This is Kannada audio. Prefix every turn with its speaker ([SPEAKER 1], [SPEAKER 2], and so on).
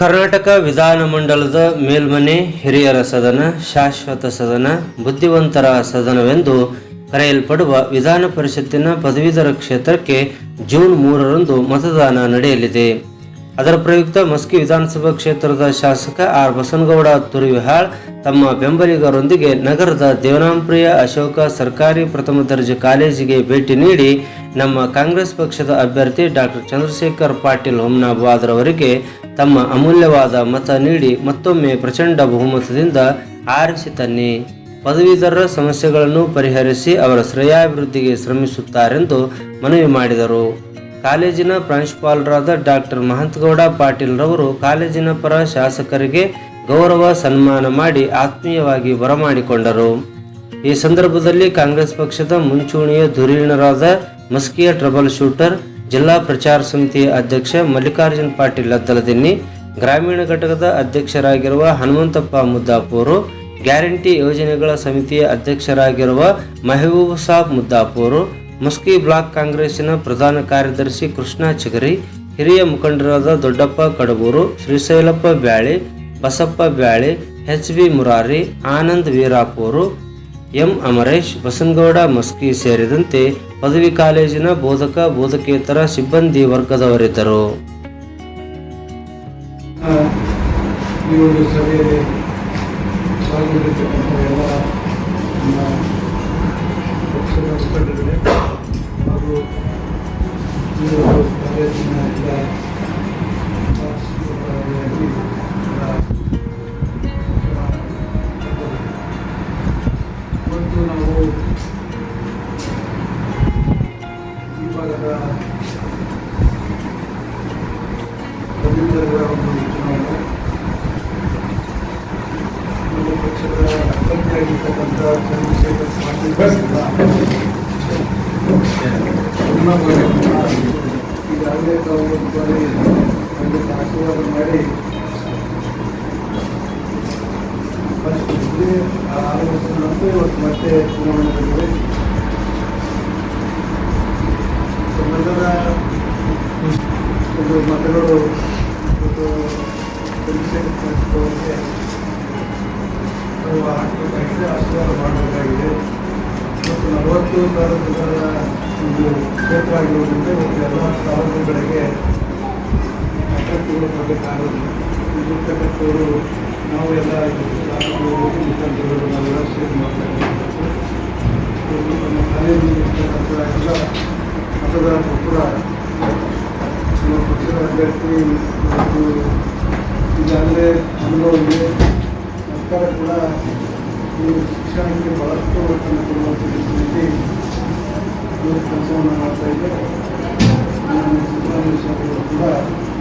[SPEAKER 1] ಕರ್ನಾಟಕ ವಿಧಾನಮಂಡಲದ ಮೇಲ್ಮನೆ ಹಿರಿಯರ ಸದನ, ಶಾಶ್ವತ ಸದನ, ಬುದ್ಧಿವಂತರ ಸದನವೆಂದು ಕರೆಯಲ್ಪಡುವ ವಿಧಾನ ಪರಿಷತ್ತಿನ ಪದವೀಧರ ಕ್ಷೇತ್ರಕ್ಕೆ ಜೂನ್ ಮೂರರಂದು ಮತದಾನ ನಡೆಯಲಿದೆ. ಅದರ ಪ್ರಯುಕ್ತ ಮಸ್ಕಿ ವಿಧಾನಸಭಾ ಕ್ಷೇತ್ರದ ಶಾಸಕ ಆರ್. ಬಸನಗೌಡ ತುರಿವಿಹಾಳ್ ತಮ್ಮ ಬೆಂಬಲಿಗರೊಂದಿಗೆ ನಗರದ ದೇವನಾಂಪ್ರಿಯ ಅಶೋಕ ಸರ್ಕಾರಿ ಪ್ರಥಮ ದರ್ಜೆ ಕಾಲೇಜಿಗೆ ಭೇಟಿ ನೀಡಿ ನಮ್ಮ ಕಾಂಗ್ರೆಸ್ ಪಕ್ಷದ ಅಭ್ಯರ್ಥಿ ಡಾಕ್ಟರ್ ಚಂದ್ರಶೇಖರ್ ಪಾಟೀಲ್ ಹೊಮ್ನಾಬಾದ್ ರವರಿಗೆ ತಮ್ಮ ಅಮೂಲ್ಯವಾದ ಮತ ನೀಡಿ ಮತ್ತೊಮ್ಮೆ ಪ್ರಚಂಡ ಬಹುಮತದಿಂದ ಆರಿಸಿ ತನ್ನಿ ಪದವೀಧರರ ಸಮಸ್ಯೆಗಳನ್ನು ಪರಿಹರಿಸಿ ಅವರ ಶ್ರೇಯಾಭಿವೃದ್ಧಿಗೆ ಶ್ರಮಿಸುತ್ತಾರೆಂದು ಮನವಿ ಮಾಡಿದರು. ಕಾಲೇಜಿನ ಪ್ರಾಂಶುಪಾಲರಾದ ಡಾಕ್ಟರ್ ಮಹಂತಗೌಡ ಪಾಟೀಲ್ ರವರು ಕಾಲೇಜಿನ ಪರ ಶಾಸಕರಿಗೆ ಗೌರವ ಸನ್ಮಾನ ಮಾಡಿ ಆತ್ಮೀಯವಾಗಿ ಬರಮಾಡಿಕೊಂಡರು. ಈ ಸಂದರ್ಭದಲ್ಲಿ ಕಾಂಗ್ರೆಸ್ ಪಕ್ಷದ ಮುಂಚೂಣಿಯ ಧುರೀಣರಾದ ಮಸ್ಕಿಯ ಟ್ರಬಲ್ ಶೂಟರ್ ಜಿಲ್ಲಾ ಪ್ರಚಾರ ಸಮಿತಿ ಅಧ್ಯಕ್ಷ ಮಲ್ಲಿಕಾರ್ಜುನ್ ಪಾಟೀಲ್ ಅದ್ದಲದಿನ್ನಿ, ಗ್ರಾಮೀಣ ಘಟಕದ ಅಧ್ಯಕ್ಷರಾಗಿರುವ ಹನುಮಂತಪ್ಪ ಮುದ್ದಾಪೂರು, ಗ್ಯಾರಂಟಿ ಯೋಜನೆಗಳ ಸಮಿತಿಯ ಅಧ್ಯಕ್ಷರಾಗಿರುವ ಮೆಹಬೂಬ್ ಸಾಬ್ ಮುದ್ದಾಪೂರು, ಮುಸ್ಕಿ ಬ್ಲಾಕ್ ಕಾಂಗ್ರೆಸ್ಸಿನ ಪ್ರಧಾನ ಕಾರ್ಯದರ್ಶಿ ಕೃಷ್ಣ ಚಿಗರಿ, ಹಿರಿಯ ಮುಖಂಡರಾದ ದೊಡ್ಡಪ್ಪ Kadabur, Shrishailappa Byali, Basappa Byali, H B Murari, Anand Veerapuru M Amaresh Basanagouda Maski ಸೇರಿದಂತೆ ಪದವಿ ಕಾಲೇಜಿನ ಬೋಧಕ ಬೋಧಕೇತರ ಸಿಬ್ಬಂದಿ ವರ್ಗದವರಿದ್ದರು.
[SPEAKER 2] ಈ ಪಕ್ಷದ ಅಭ್ಯರ್ಥಿಯಾಗಿರ್ತಕ್ಕಂಥ ಚಂದ್ರಶೇಖರ್ ಪಾಟೀಲ್ ಈಗಾಗಲೇ ತಾವು ಒಂದು ಬಾರಿ ಅದಕ್ಕೆ ಆಶೀರ್ವಾದ ಮಾಡಿ ಫಸ್ಟ್ ಇದ್ರೆ ಆ ಆರು ವರ್ಷದ ನಂತರ ಇವತ್ತು ಮತ್ತೆ ಚುನಾವಣೆ ಸಂದರ್ಭದ ಒಂದು ಮತಗಳು ಪಾಟೀಲ್ ಅವರಿಗೆ ನಾವು ಹಾಕಬೇಕಾಗಿದೆ ಆಶೀರ್ವಾದ ಮಾಡಬೇಕಾಗಿದೆ ಮತ್ತು ನಲವತ್ತು ಜನರ ಒಂದು ಕ್ಷೇತ್ರ ಇಲ್ಲಿರ್ತಕ್ಕಂಥವರು ನಾವು ಎಲ್ಲ ತಾಲೂಕುಗಳು ಮುಖಂಡರು ನಾವೆಲ್ಲ ಸೇರಿ ನಮ್ಮ ಮತದಾರರು ಕೂಡ ನಮ್ಮ ಪಕ್ಷದ ಅಭ್ಯರ್ಥಿ ಮತ್ತು ಈಗಾಗಲೇ ಅನುಭವ ಇದೆ. ಸರ್ಕಾರ ಕೂಡ ಈ ಶಿಕ್ಷಣಕ್ಕೆ ಬಹಳಷ್ಟು ಒತ್ತನ್ನು ಕೊಡುವಂಥ ನಿಟ್ಟಿನಲ್ಲಿ ಕೆಲಸವನ್ನು ಮಾಡ್ತಾ ಸಿದ್ದರಾಮಯ್ಯ